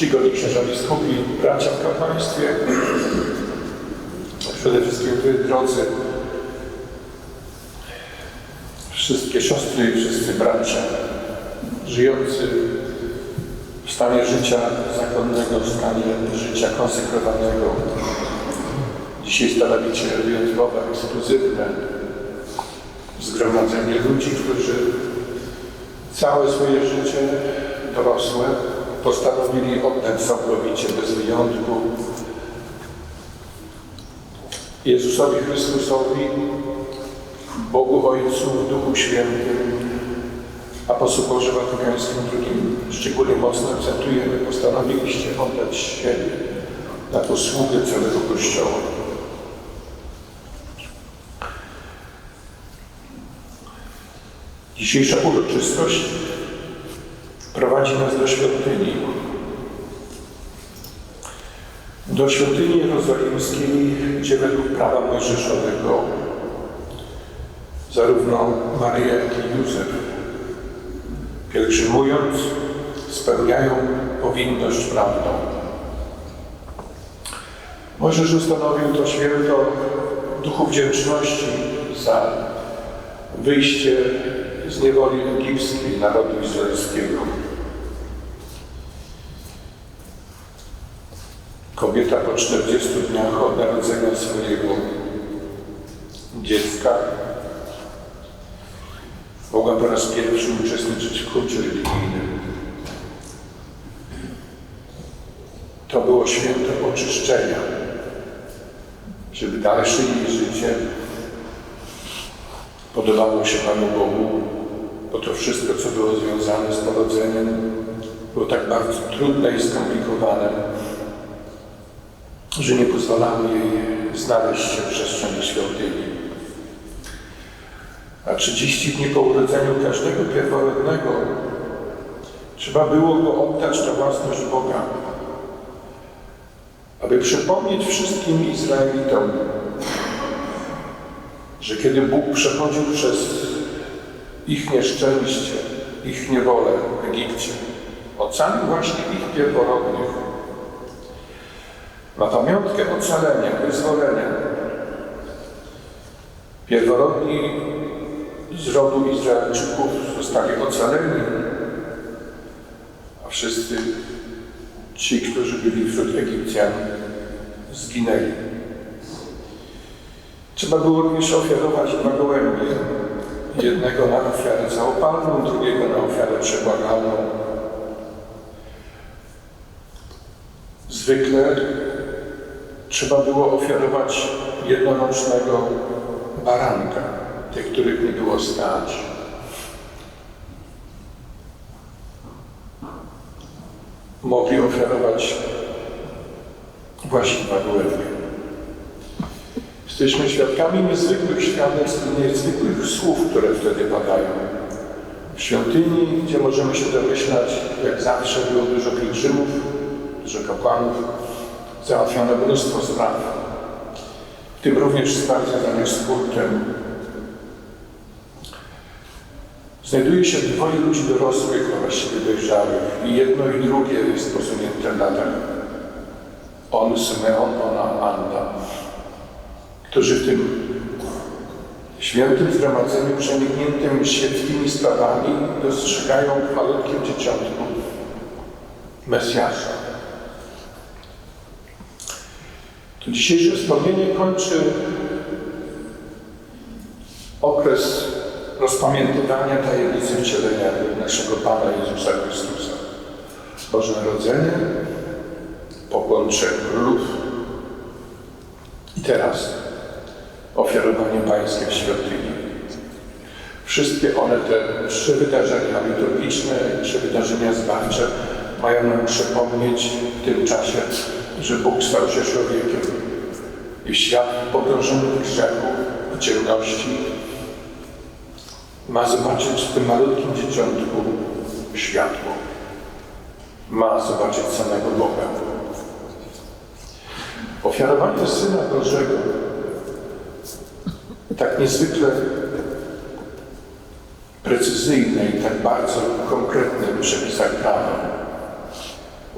czcigodni księża biskupi, bracia w kapłaństwie, przede wszystkim wy, drodzy, wszystkie siostry i wszyscy bracia żyjący w stanie życia zakonnego, w stanie życia konsekrowanego. Dzisiaj stanowicie wyjątkowe, ekskluzywne zgromadzenie ludzi, którzy całe swoje życie dorosłe postanowili oddać całkowicie, bez wyjątku Jezusowi Chrystusowi, Bogu Ojcu, Duchu Świętym, apostoł Boży Watykańskim II szczególnie mocno akcentujemy, postanowiliście oddać siebie na posługę całego Kościoła. Dzisiejsza uroczystość prowadzi nas do świątyni. Do świątyni jerozolimskiej, gdzie według prawa mojżeszowego zarówno Maria, jak i Józef pielgrzymując spełniają powinność prawną. Mojżesz ustanowił to święto duchu wdzięczności za wyjście z niewoli egipskiej narodu izraelskiego. Kobieta po 40 dniach od narodzenia swojego dziecka mogła po raz pierwszy uczestniczyć w kulcie religijnym. To było święto oczyszczenia, żeby dalsze jej życie podobało się Panu Bogu, bo to wszystko, co było związane z porodzeniem, było tak bardzo trudne i skomplikowane, że nie pozwalało jej znaleźć się w przestrzeni świątyni. A 30 dni po urodzeniu każdego pierworodnego trzeba było go oddać na własność Boga, aby przypomnieć wszystkim Izraelitom, że kiedy Bóg przechodził przez ich nieszczęście, ich niewolę w Egipcie, ocalił właśnie ich pierworodnych na pamiątkę ocalenia, wyzwolenia. Pierworodni z rodu Izraelczyków zostali ocaleni, a wszyscy ci, którzy byli wśród Egipcjan, zginęli. Trzeba było również ofiarować dwa gołębie. Jednego na ofiarę całopalną, drugiego na ofiarę przebłagalną. Zwykle trzeba było ofiarować jednorocznego baranka, tych, których nie było stać. Mogli ofiarować właśnie gołębie. Jesteśmy świadkami niezwykłych świadectw, niezwykłych słów, które wtedy padają. W świątyni, gdzie możemy się domyślać, jak zawsze było dużo pielgrzymów, dużo kapłanów, załatwiano mnóstwo spraw, w tym również spraw związanych z kultem. Znajduje się dwoje ludzi dorosłych, a właściwie dojrzałych i jedno i drugie jest posunięte na dach. On, Symeon, ona, Anna którzy w tym świętym zgromadzeniu przenikniętym świeckimi sprawami dostrzegają w malutkim dzieciątku Mesjasza. To dzisiejsze wspomnienie kończy okres rozpamiętywania tajemnicy wcielenia naszego Pana Jezusa Chrystusa. Boże Narodzenie, pokłon trzech królów i teraz ofiarowanie Pańskie w świątyni. Wszystkie one, te trzy wydarzenia liturgiczne, trzy wydarzenia zbawcze mają nam przypomnieć w tym czasie, że Bóg stał się człowiekiem i świat pogrążony w grzechu, w ciemności ma zobaczyć w tym malutkim dzieciątku światło. Ma zobaczyć samego Boga. Ofiarowanie Syna Bożego tak niezwykle precyzyjne i tak bardzo konkretne w przepisach prawa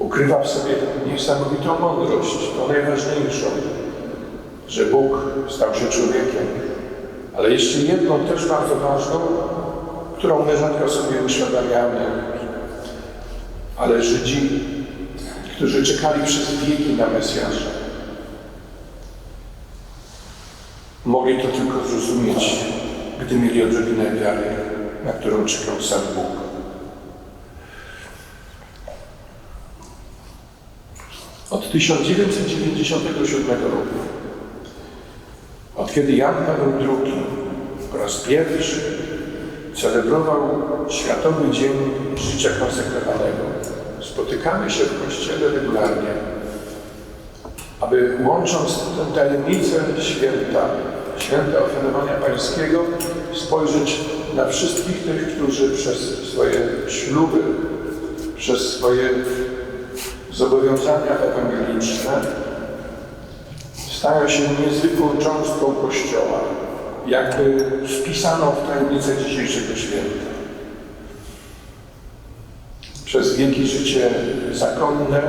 ukrywa w sobie niesamowitą mądrość, to najważniejszą, że Bóg stał się człowiekiem. Ale jeszcze jedną też bardzo ważną, którą my rzadko sobie uświadamiamy, ale Żydzi, którzy czekali przez wieki na Mesjasza, mogli to tylko zrozumieć, gdy mieli odrobinę wiary, na którą czekał sam Bóg. Od 1997 roku, od kiedy Jan Paweł II po raz pierwszy celebrował Światowy Dzień Życia Konsekrowanego, spotykamy się w Kościele regularnie, aby łącząc tę tajemnicę święta, święta ofiarowania Pańskiego, spojrzeć na wszystkich tych, którzy przez swoje śluby, przez swoje zobowiązania ewangeliczne stają się niezwykłą cząstką Kościoła, jakby wpisaną w tajemnicę dzisiejszego święta. Przez wieki życie zakonne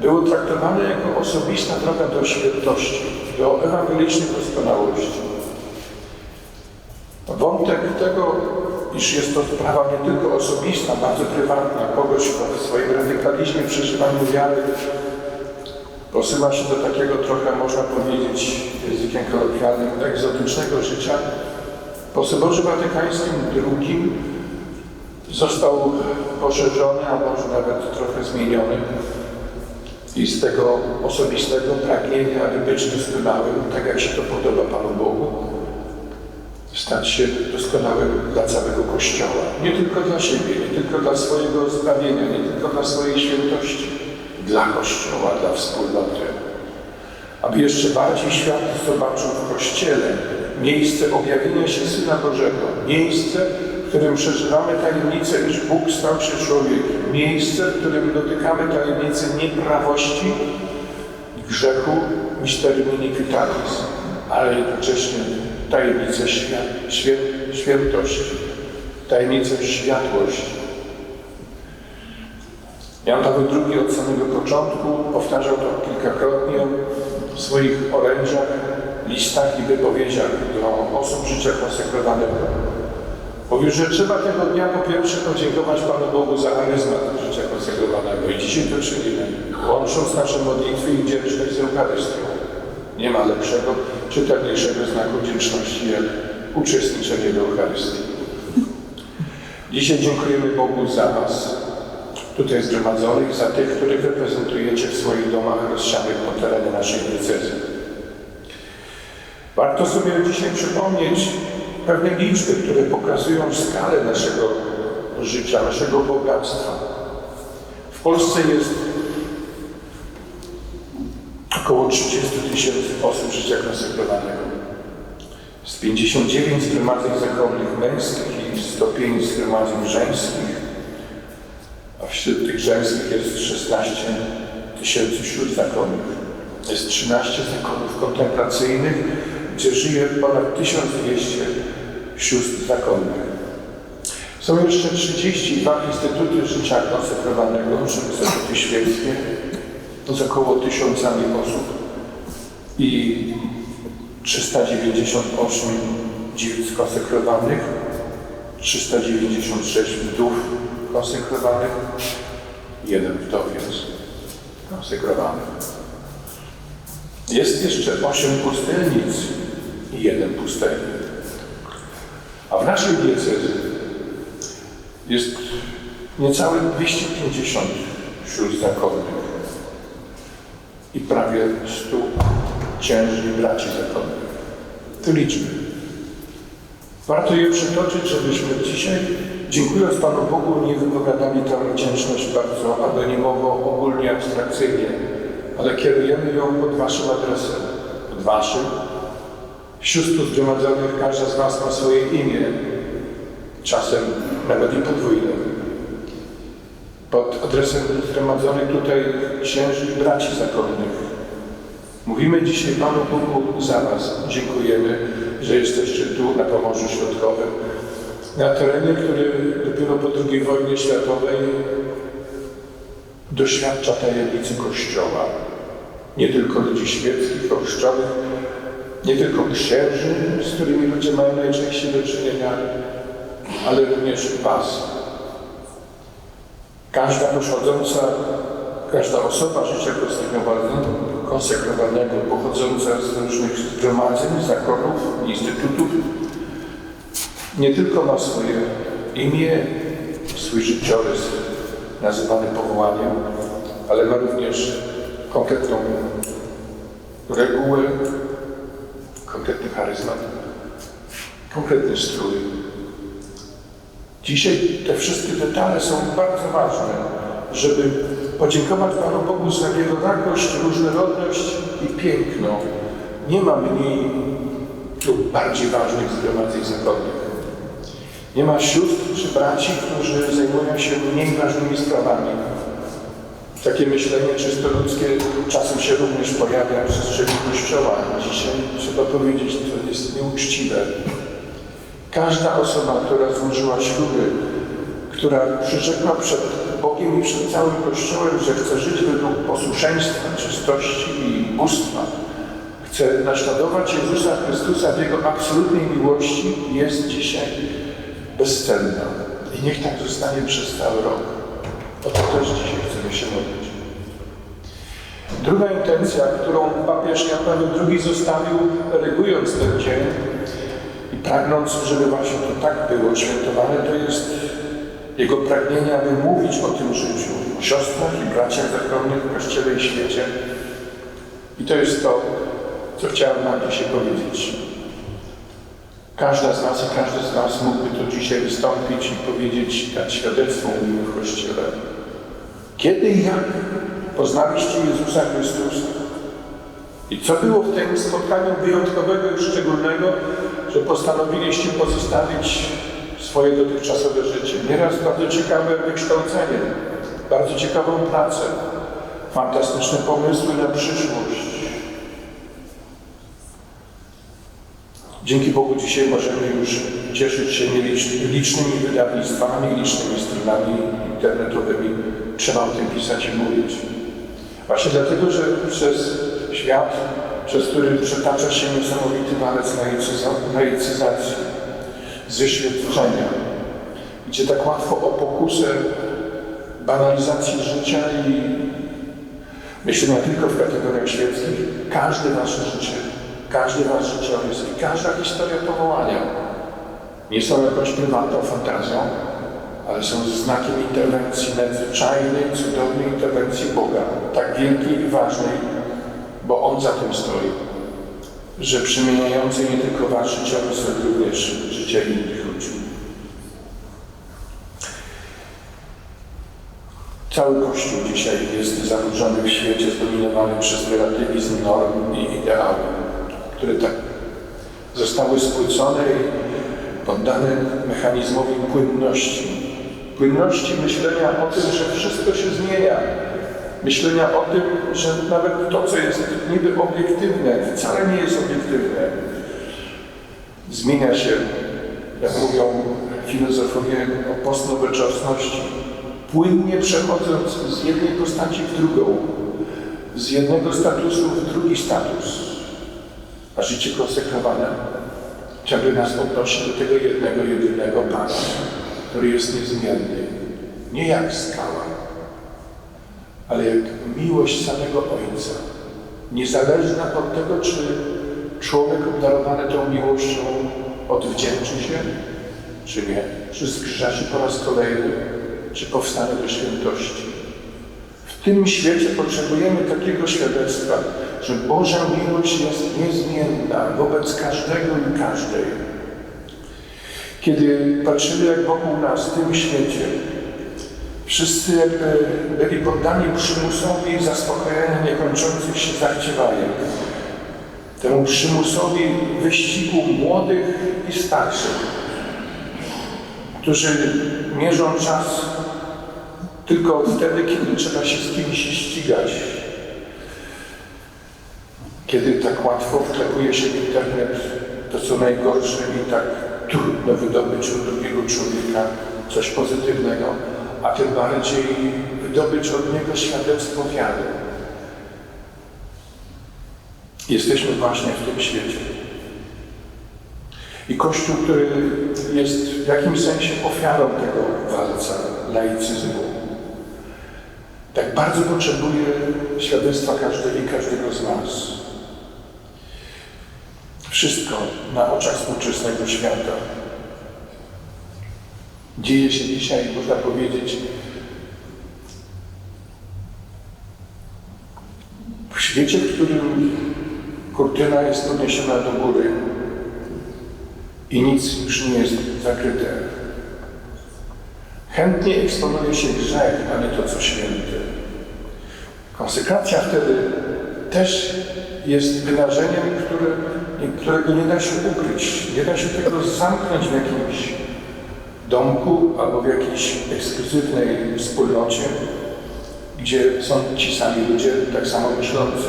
było traktowane jako osobista droga do świętości, do ewangelicznej doskonałości. Wątek tego, iż jest to sprawa nie tylko osobista, bardzo prywatna, kogoś w swoim radykalizmie, przeżywaniu wiary, posyła się do takiego trochę, można powiedzieć, językiem kolokwialnym, egzotycznego życia. Po Soborze Watykańskim II został poszerzony, a może nawet trochę zmieniony i z tego osobistego pragnienia, aby być doskonałym, tak jak się to podoba Panu Bogu, stać się doskonałym dla całego Kościoła. Nie tylko dla siebie, nie tylko dla swojego zbawienia, nie tylko dla swojej świętości, dla Kościoła, dla wspólnoty. Aby jeszcze bardziej świat zobaczył w Kościele miejsce objawienia się Syna Bożego, miejsce, którym przeżywamy tajemnicę, iż Bóg stał się człowiekiem, miejsce, w którym dotykamy tajemnicy nieprawości, grzechu, mysterium iniquitatis, ale jednocześnie tajemnicę świę, świętości, tajemnicę światłości. Jan Paweł II od samego początku powtarzał to kilkakrotnie w swoich orędziach, listach i wypowiedziach do osób życia konsekrowanego. Mówił, że trzeba tego dnia po pierwsze podziękować Panu Bogu za charyzmat życia konsekrowanego i dzisiaj to czynimy, łącząc nasze modlitwy i wdzięczność z Eucharystią. Nie ma lepszego, czytelniejszego znaku wdzięczności jak uczestniczenie w Eucharystii. Dzisiaj dziękujemy Bogu za Was, tutaj zgromadzonych, za tych, których reprezentujecie w swoich domach rozsianych po terenie naszej diecezy. Warto sobie dzisiaj przypomnieć pewne liczby, które pokazują skalę naszego życia, naszego bogactwa. W Polsce jest około 30 tysięcy osób życia konsekrowanego. Z 59 zgromadzeń zakonnych męskich i 105 zgromadzeń żeńskich, a wśród tych żeńskich jest 16 tysięcy sióstr zakonnych. Jest 13 zakonów kontemplacyjnych, gdzie żyje ponad 1200 sióstr zakonnych. Są jeszcze 32 instytuty życia konsekrowanego, czyli instytuty świeckie, z około tysiącami osób i 398 dziewic konsekrowanych, 396 wdów konsekrowanych, jeden wdowiec konsekrowany. Jest jeszcze 8 pustelnic i jeden pustelnik. A w naszej diecezy jest niecałe 250 sióstr zakonnych i prawie 100 księży i braci zakonnych. To liczby. Warto je przytoczyć, żebyśmy dzisiaj, dziękując Panu Bogu, nie wypowiadali tę wdzięczność bardzo anonimowo, ogólnie, abstrakcyjnie, ale kierujemy ją pod Waszym adresem, pod Waszym. Tu zgromadzonych każda z Was ma swoje imię, czasem nawet i podwójne. Pod adresem zgromadzonych tutaj księży i braci zakonnych. Mówimy dzisiaj Panu Bogu za Was. Dziękujemy, że jesteście tu na Pomorzu Środkowym, na terenie, który dopiero po II wojnie światowej doświadcza tajemnicy Kościoła. Nie tylko ludzi świeckich, kościowych, nie tylko księży, z którymi ludzie mają najczęściej do czynienia, ale również Was. Każda pochodząca, każda osoba życia konsekrowanego, pochodząca z różnych zgromadzeń, zakonów, instytutów, nie tylko ma swoje imię, swój życiorys nazywany powołaniem, ale ma również konkretną regułę, konkretny charyzmat, konkretny strój. Dzisiaj te wszystkie detale są bardzo ważne, żeby podziękować Panu Bogu za wielorakość, różnorodność i piękno. Nie ma mniej lub bardziej ważnych zgromadzeń zakonnych. Nie ma sióstr czy braci, którzy zajmują się mniej ważnymi sprawami. Takie myślenie czysto ludzkie czasem się również pojawia w przestrzeni Kościoła. Dzisiaj trzeba powiedzieć, to jest nieuczciwe. Każda osoba, która złożyła śluby, która przyrzekła przed Bogiem i przed całym Kościołem, że chce żyć według posłuszeństwa, czystości i bóstwa, chce naśladować Jezusa Chrystusa w Jego absolutnej miłości, jest dzisiaj bezcenna. I niech tak zostanie przez cały rok. O to też dzisiaj chcemy modlić. Druga intencja, którą papież Jan Paweł II zostawił, regując ten dzień i pragnąc, żeby właśnie to tak było świętowane, to jest jego pragnienie, aby mówić o tym życiu, o siostrach i braciach zakonnych w Kościele i świecie. I to jest to, co chciałem Wam dzisiaj powiedzieć. Każda z nas i każdy z nas mógłby tu dzisiaj wystąpić i powiedzieć, dać świadectwo mówimy w Kościele. Kiedy i jak poznaliście Jezusa Chrystusa? I co było w tym spotkaniu wyjątkowego i szczególnego, że postanowiliście pozostawić swoje dotychczasowe życie? Nieraz bardzo ciekawe wykształcenie, bardzo ciekawą pracę, fantastyczne pomysły na przyszłość. Dzięki Bogu dzisiaj możemy już cieszyć się licznymi wydawnictwami, licznymi stronami internetowymi. Trzeba o tym pisać i mówić. Właśnie dlatego, że przez świat, przez który przetacza się niesamowity walec laicyzacji, zeświadczenia, gdzie tak łatwo o pokusę banalizacji życia i myślę nie tylko w kategoriach świeckich, każde nasze życie każdy wasz życiorys i każda historia powołania nie są jakąś prywatną fantazją, ale są znakiem interwencji nadzwyczajnej, cudownej interwencji Boga, tak wielkiej i ważnej, bo On za tym stoi, że przemieniającej nie tylko wasz życiorys, ale również życie innych ludzi. Cały Kościół dzisiaj jest zanurzony w świecie zdominowany przez relatywizm norm i ideałów które tak zostały spłycone i poddane mechanizmowi płynności. Płynności myślenia o tym, że wszystko się zmienia. Myślenia o tym, że nawet to, co jest niby obiektywne, wcale nie jest obiektywne. Zmienia się, jak mówią filozofowie o postnowoczesności, płynnie przechodząc z jednej postaci w drugą, z jednego statusu w drugi status a życie konsekrowane ciągle nas odnosi do tego jednego, jedynego Pana, który jest niezmienny. Nie jak skała, ale jak miłość samego Ojca. Niezależna od tego, czy człowiek obdarowany tą miłością odwdzięczy się, czy nie. Czy zgrzeszy po raz kolejny, czy powstanie do świętości. W tym świecie potrzebujemy takiego świadectwa, że Boża miłość jest niezmienna wobec każdego i każdej. Kiedy patrzymy, jak wokół nas, w tym świecie, wszyscy jakby byli poddani przymusowi zaspokojenia niekończących się zachciewanek, temu przymusowi wyścigu młodych i starszych, którzy mierzą czas tylko wtedy, kiedy trzeba się z kimś ścigać, kiedy tak łatwo wklepuje się w internet to, co najgorsze i tak trudno wydobyć u drugiego człowieka coś pozytywnego, a tym bardziej wydobyć od Niego świadectwo wiary. Jesteśmy właśnie w tym świecie. I Kościół, który jest w jakimś sensie ofiarą tego walca laicyzmu, tak bardzo potrzebuje świadectwa każdej i każdego z nas. Wszystko na oczach współczesnego świata dzieje się dzisiaj, można powiedzieć, w świecie, w którym kurtyna jest podniesiona do góry i nic już nie jest zakryte. Chętnie eksponuje się grzech, a nie to, co święte. Konsekracja wtedy też jest wydarzeniem, które, którego nie da się ukryć. Nie da się tego zamknąć w jakimś domku albo w jakiejś ekskluzywnej wspólnocie, gdzie są ci sami ludzie, tak samo myślący,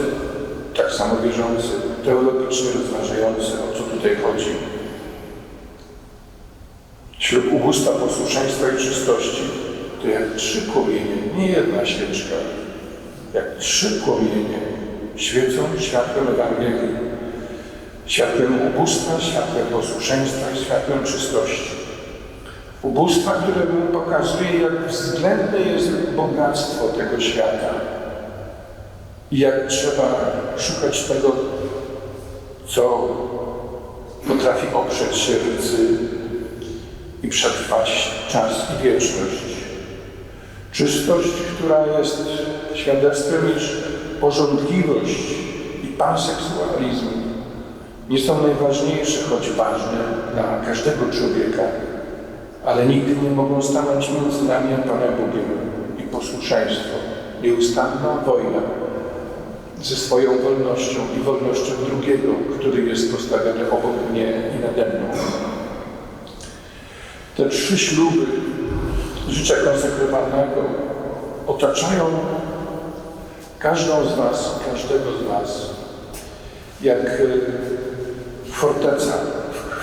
tak samo wierzący, teologicznie rozważający, o co tutaj chodzi. Ślub ubóstwa, posłuszeństwa i czystości to jak trzy płomienie, nie jedna świeczka, jak trzy płomienie świecą światłem Ewangelii, światłem ubóstwa, światłem posłuszeństwa i światłem czystości. Ubóstwa, które mu pokazuje, jak względne jest bogactwo tego świata i jak trzeba szukać tego, co potrafi oprzeć się rdzy i przetrwać czas i wieczność. Czystość, która jest świadectwem, iż porządliwość i panseksualizm nie są najważniejsze, choć ważne dla każdego człowieka, ale nigdy nie mogą stanąć między nami a Panem Bogiem i posłuszeństwo, nieustanna wojna ze swoją wolnością i wolnością drugiego, który jest postawiony obok mnie i nade mną. Te trzy śluby życia konsekrowanego otaczają każdą z Was, każdego z Was, jak forteca,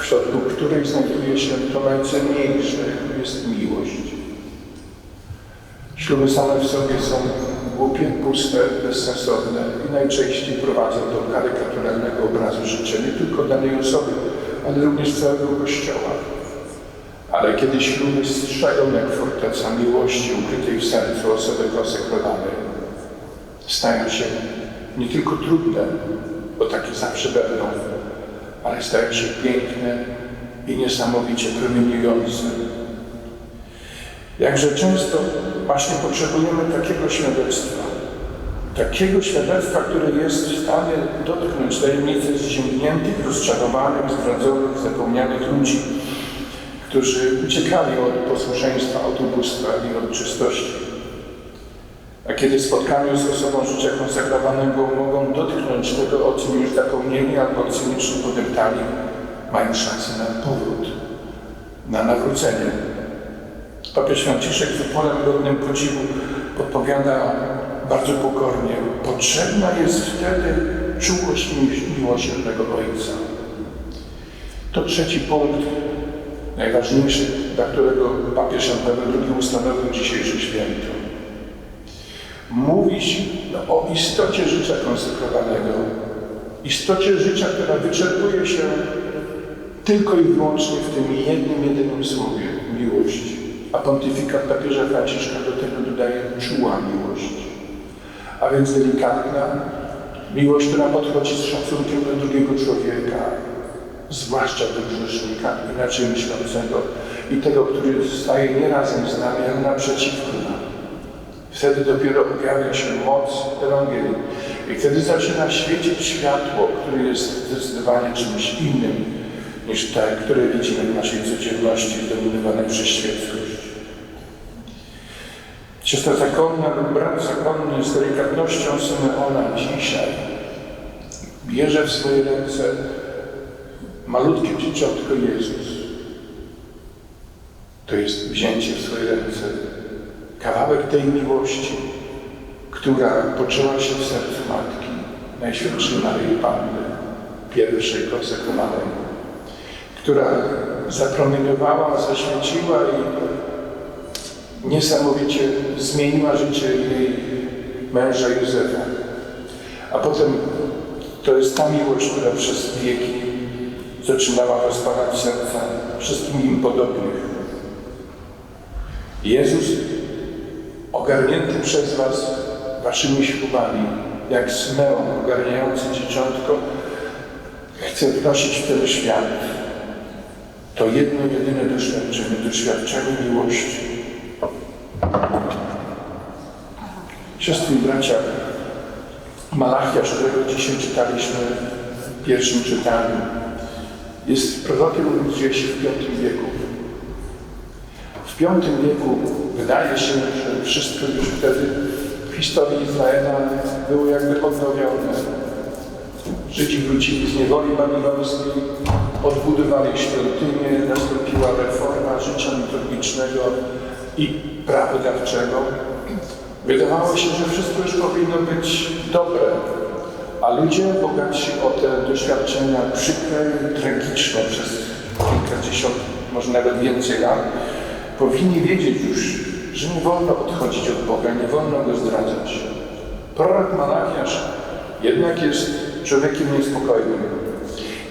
w środku której znajduje się to najcenniejsze, jest miłość. Śluby same w sobie są głupie, puste, bezsensowne i najczęściej prowadzą do karykaturalnego obrazu życia nie tylko danej osoby, ale również całego Kościoła. Ale kiedy śluby strzegają jak forteca miłości ukrytej w sercu osoby konsekrowanej, stają się nie tylko trudne, bo takie zawsze będą, ale stają się piękne i niesamowicie promieniujące. Jakże często właśnie potrzebujemy takiego świadectwa, takiego świadectwa, które jest w stanie dotknąć tajemnicy zziębniętych, rozczarowanych, zdradzonych, zapomnianych ludzi, którzy uciekali od posłuszeństwa, od ubóstwa i od czystości. A kiedy w spotkaniu z osobą życia konsekrowanego mogą dotknąć tego, o czym już zapomnieli albo cynicznie podeptali, mają szansę na powrót, na nawrócenie. Papież Franciszek z upolem godnym podziwu podpowiada bardzo pokornie, potrzebna jest wtedy czułość miłosiernego Ojca. To trzeci punkt, najważniejszy, dla którego papież Jan Paweł II ustanowił dzisiejsze święto. Mówić no, o istocie życia konsekrowanego, istocie życia, która wyczerpuje się tylko i wyłącznie w tym jednym, jedynym słowie miłość. A pontyfikat papieża Franciszka do tego dodaje czuła miłość. A więc delikatna miłość, która podchodzi z szacunkiem do drugiego człowieka, zwłaszcza do grzesznika, inaczej myślącego i tego, który staje nie razem z nami, ale naprzeciwko. Wtedy dopiero objawia się moc Ewangelii. I wtedy zaczyna świecić światło, które jest zdecydowanie czymś innym niż te, które widzimy w naszej codzienności zdominowanej przez świeckość. Siostra zakonna lub brat zakonny z delikatnością Symeona dzisiaj bierze w swoje ręce malutkie dzieciątko Jezus. To jest wzięcie w swoje ręce kawałek tej miłości, która poczęła się w sercu Matki Najświętszej Maryi Panny, pierwszej konsekrowanej, która zapromieniowała, zaświeciła i niesamowicie zmieniła życie jej męża Józefa. A potem to jest ta miłość, która przez wieki zaczynała rozpalać serca wszystkim im podobnych. Jezus, ogarnięty przez Was Waszymi ślubami, jak Symeon ogarniający dzieciątko, chce wnosić w ten świat to jedno, jedyne doświadczenie, doświadczenie miłości. Siostry i bracia, Malachiasz, którego dzisiaj czytaliśmy w pierwszym czytaniu, jest prorokiem gdzieś w V wieku. W V wieku wydaje się, że wszystko już wtedy w historii Izraela było jakby odnowione. Żydzi wrócili z niewoli babilońskiej, odbudowali świątynię, nastąpiła reforma życia liturgicznego i prawodawczego. Wydawało się, że wszystko już powinno być dobre, a ludzie bogatsi o te doświadczenia przykre i tragiczne przez kilkadziesiąt, może nawet więcej lat, powinni wiedzieć już, że nie wolno odchodzić od Boga, nie wolno Go zdradzać. Prorok Malachiasz jednak jest człowiekiem niespokojnym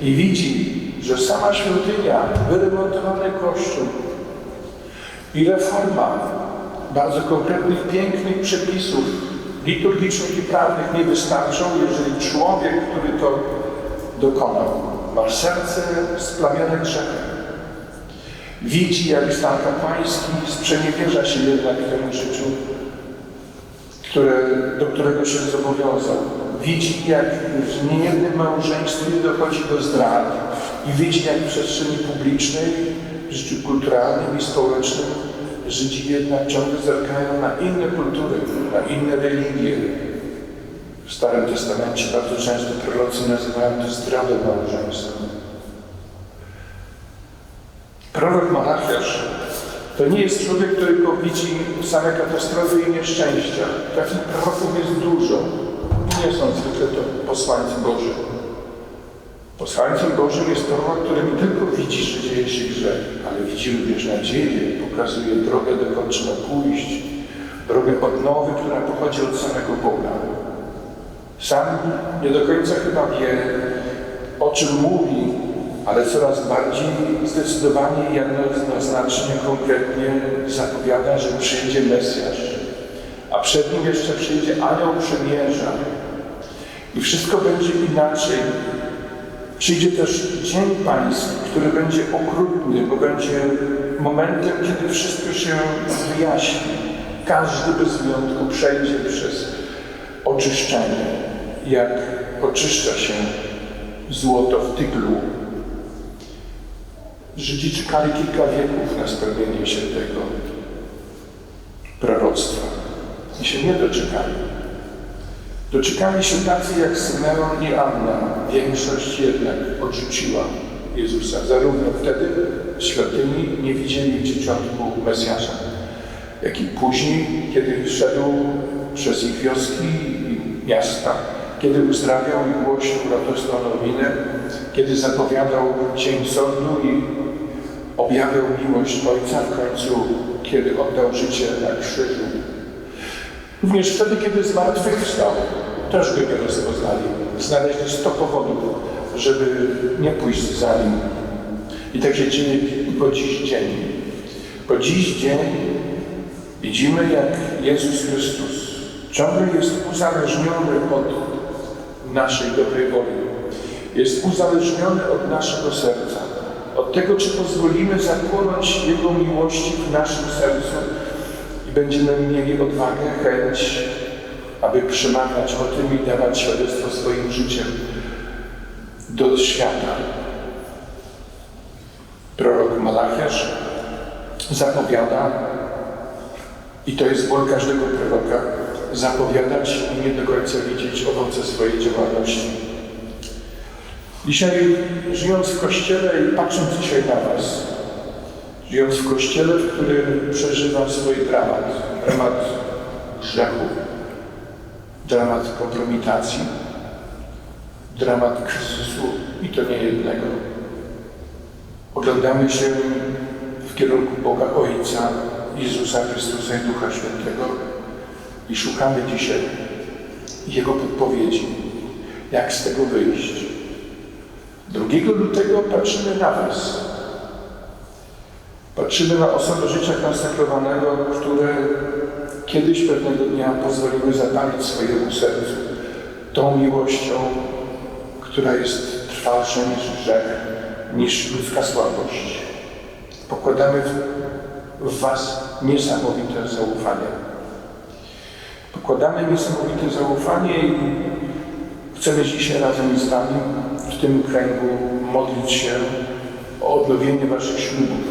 i widzi, że sama świątynia, wyremontowany kościół i reforma bardzo konkretnych, pięknych przepisów liturgicznych i prawnych nie wystarczą, jeżeli człowiek, który to dokonał, ma serce splamione grzechem. Widzi, jak stan kapłański sprzeniewierza się jednak temu życiu, które, do którego się zobowiązał. Widzi, jak w niejednym małżeństwie dochodzi do zdrad i widzi, jak w przestrzeni publicznej, w życiu kulturalnym i społecznym Żydzi jednak ciągle zerkają na inne kultury, na inne religie. W Starym Testamencie bardzo często prorocy nazywają to zdradą małżeństwa. Prorok Malachiasz to nie jest człowiek, który widzi same katastrofy i nieszczęścia. Takich proroków jest dużo. Nie są zwykle to posłańcy Boży. Posłańcem Bożym jest prorok, który nie tylko widzi, że dzieje się grzech, ale widzi również nadzieję, pokazuje drogę, dokąd trzeba pójść, drogę odnowy, która pochodzi od samego Boga. Sam nie do końca chyba wie, o czym mówi, ale coraz bardziej zdecydowanie i jednoznacznie, konkretnie zapowiada, że przyjdzie Mesjasz, a przed nim jeszcze przyjdzie anioł przymierza i wszystko będzie inaczej. Przyjdzie też dzień pański, który będzie okrutny, bo będzie momentem, kiedy wszystko się wyjaśni. Każdy bez wyjątku przejdzie przez oczyszczenie, jak oczyszcza się złoto w tyglu. Żydzi czekali kilka wieków na spełnienie się tego proroctwa i się nie doczekali. Doczekali się tacy jak Symeon i Anna. Większość jednak odrzuciła Jezusa. Zarówno wtedy świątyni nie widzieli w dzieciątku Mesjasza, jak i później, kiedy szedł przez ich wioski i miasta, kiedy uzdrawiał i głosił radosną nowinę, kiedy zapowiadał dzień sądu i objawiał miłość Ojca w końcu, kiedy oddał życie na krzyżu. Również wtedy, kiedy zmartwychwstał, też go nie rozpoznali. Znaleźli sto powodów, żeby nie pójść za nim. I tak się dzieje po dziś dzień. Po dziś dzień widzimy, jak Jezus Chrystus ciągle jest uzależniony od naszej dobrej woli. Jest uzależniony od naszego serca. Od tego, czy pozwolimy zapłonąć Jego miłości w naszym sercu i będziemy mieli odwagę, chęć, aby przemawiać o tym i dawać świadectwo swoim życiem do świata. Prorok Malachiasz zapowiada, i to jest ból każdego proroka, zapowiadać i nie do końca widzieć owoce swojej działalności. Dzisiaj, żyjąc w Kościele i patrząc dzisiaj na Was, żyjąc w Kościele, w którym przeżywam swój dramat, dramat grzechu, dramat kompromitacji, dramat kryzysu i to nie jednego. Oglądamy się w kierunku Boga Ojca Jezusa Chrystusa i Ducha Świętego i szukamy dzisiaj Jego podpowiedzi, jak z tego wyjść. 2 lutego patrzymy na Was. Patrzymy na osobę życia konsekrowanego, które kiedyś pewnego dnia pozwoliły zapalić swojemu sercu tą miłością, która jest trwalsza niż grzech, niż ludzka słabość. Pokładamy w Was niesamowite zaufanie. Pokładamy niesamowite zaufanie i chcemy dzisiaj razem z Wami w tym kręgu modlić się o odnowienie Waszych ślubów.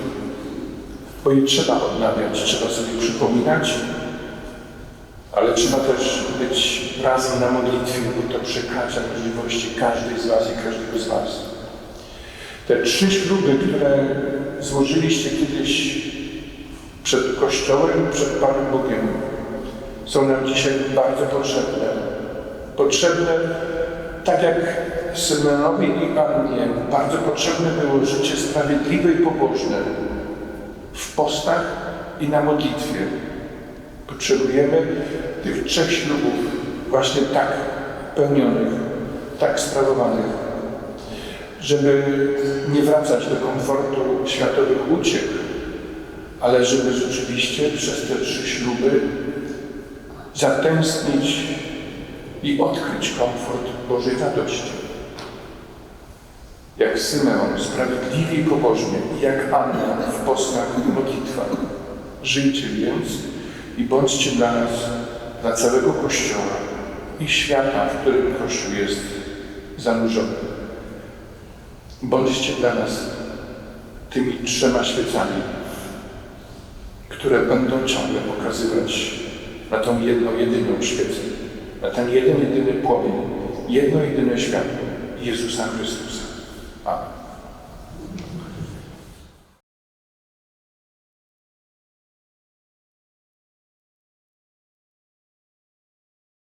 Bo je trzeba odnawiać, trzeba sobie przypominać, ale trzeba też być razem na modlitwie, bo to przekracza możliwości każdej z Was i każdego z Was. Te trzy śluby, które złożyliście kiedyś przed Kościołem, przed Panem Bogiem, są nam dzisiaj bardzo potrzebne. Potrzebne, tak jak Symeonowi i Annie, bardzo potrzebne było życie sprawiedliwe i pobożne w postach i na modlitwie. Potrzebujemy tych trzech ślubów właśnie tak pełnionych, tak sprawowanych, żeby nie wracać do komfortu światowych uciech, ale żeby rzeczywiście przez te trzy śluby zatęsknić i odkryć komfort Bożej radości. Jak Symeon, sprawiedliwie i pobożnie, jak Anna w postach i modlitwach. Żyjcie więc i bądźcie dla nas, dla całego Kościoła i świata, w którym Kościół jest zanurzony. Bądźcie dla nas tymi trzema świecami, które będą ciągle pokazywać na tą jedną, jedyną świecę, ten jeden, jedyny płomień, jedno, jedyne światło Jezusa Chrystusa.